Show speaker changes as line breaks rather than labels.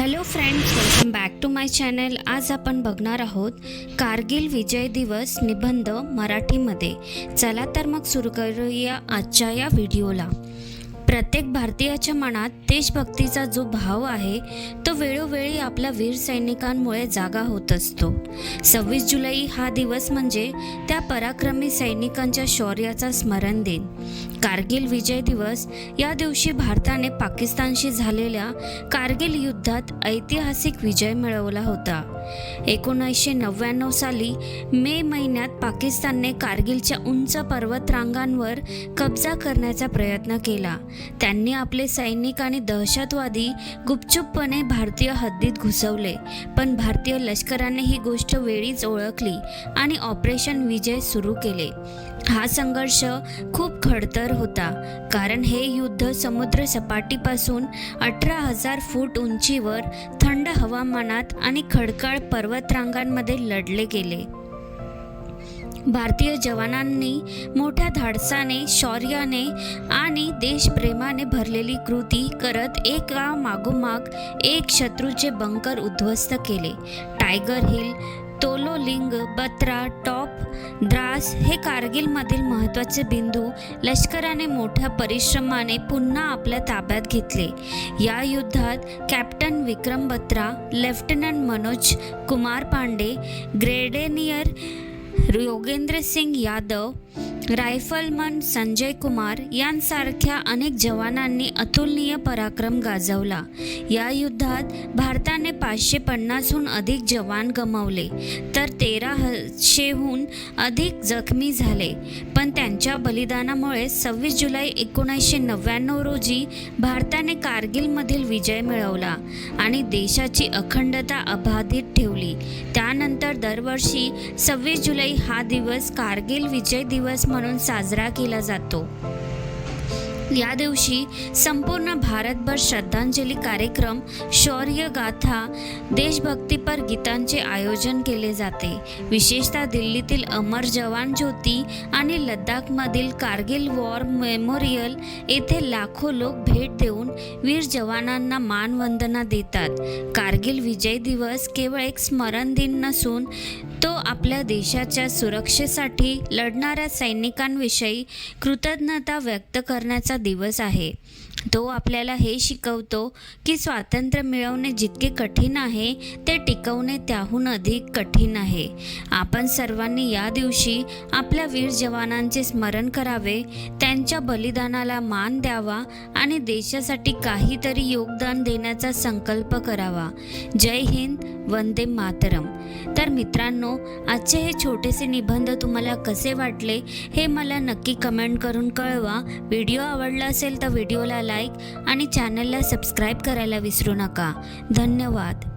Hello friends welcome back to my channel आज आपण बघणार आहोत कारगिल विजय दिवस निबंध मराठीमध्ये. चला तर मग सुरू करूया आजच्या या व्हिडिओला. प्रत्येक भारतीयाच्या मनात देशभक्तीचा जो भाव आहे वेळोवेळी आपल्या वीर सैनिकांमुळे जागा होत असतो. सव्वीस जुलै हा दिवस म्हणजे त्या पराक्रमी सैनिकांच्या शौर्याचा स्मरण दिन. कारगिल विजय दिवस या दिवशी भारताने पाकिस्तानशी झालेल्या कारगिल युद्धात ऐतिहासिक विजय मिळवला होता. एकोणीसशे नव्याण्णव साली मे महिन्यात पाकिस्तानने कारगिलच्या उंच पर्वतरांगांवर कब्जा करण्याचा प्रयत्न केला. त्यांनी आपले सैनिक आणि दहशतवादी गुपचूपपणे भारतीय हद्दीत घुसवले पण भारतीय लष्कराने ही गोष्ट वेळीच ओळखली आणि ऑपरेशन विजय सुरू केले. हा संघर्ष खूप खडतर होता कारण हे युद्ध समुद्र सपाटीपासून अठरा हजार फूट उंचीवर थंड हवामानात आणि खडकाळ पर्वतरांगांमध्ये लढले गेले. भारतीय जवानांनी मोठ्या धाडसाने शौर्याने आणि देशप्रेमाने भरलेली कृती करत एका मागोमाग एक शत्रूचे बंकर उद्ध्वस्त केले. Tiger hill Tololing Batra top Dras हे कारगिलमधील महत्त्वाचे बिंदू लष्कराने मोठ्या परिश्रमाने पुन्हा आपल्या ताब्यात घेतले. या युद्धात captain Vikram Batra lieutenant Manoj Kumar Pandey grenadier Yogendra Singh Yadav rifleman Sanjay Kumar यांसारख्या अनेक जवानांनी अतुलनीय पराक्रम गाजवला. या युद्धात भारताने पाचशे पन्नासहून अधिक जवान गमावले तर तेराशेहून अधिक जखमी झाले. पण त्यांच्या बलिदानामुळे सव्वीस जुलै एकोणीसशे नव्याण्णव रोजी भारताने कारगिलमधील विजय मिळवला आणि देशाची अखंडता अबाधित ठेवली. त्यानंतर दरवर्षी सव्वीस जुलै हा दिवस कारगिल विजय दिवस म्हणून साजरा केला जातो. या दिवशी संपूर्ण भारतभर श्रद्धांजली कार्यक्रम शौर्य गाथा देशभक्तीपर गीतांचे आयोजन केले जाते. विशेषतः दिल्लीतील अमर जवान ज्योती आणि लद्दाखमधील कारगिल वॉर मेमोरियल येथे लाखो लोक भेट देऊन वीर जवानांना मानवंदना देतात. कारगिल विजय दिवस केवळ एक स्मरण दिन नसून तो आपल्या देशाच्या सुरक्षेसाठी लढणाऱ्या सैनिकांविषयी कृतज्ञता व्यक्त करण्याचा दिवस आहे. तो आपल्याला हे शिकवतो की स्वातंत्र्य मिळवणे जितके कठीण आहे ते टिकवणे त्याहून अधिक कठीण आहे. आपण सर्वांनी या दिवशी आपल्या वीर जवानांचे स्मरण करावे त्यांच्या बलिदानाला मान द्यावा आणि देशासाठी काहीतरी योगदान देण्याचा संकल्प करावा. जय हिंद वंदे मातरम. तर मित्रांनो आजचे हे छोटेसे निबंध तुम्हाला कसे वाटले हे मला नक्की कमेंट करून कळवा. व्हिडिओ आवडला असेल तर व्हिडिओला लाईक आणि चॅनलला सबस्क्राईब करायला विसरू नका. धन्यवाद.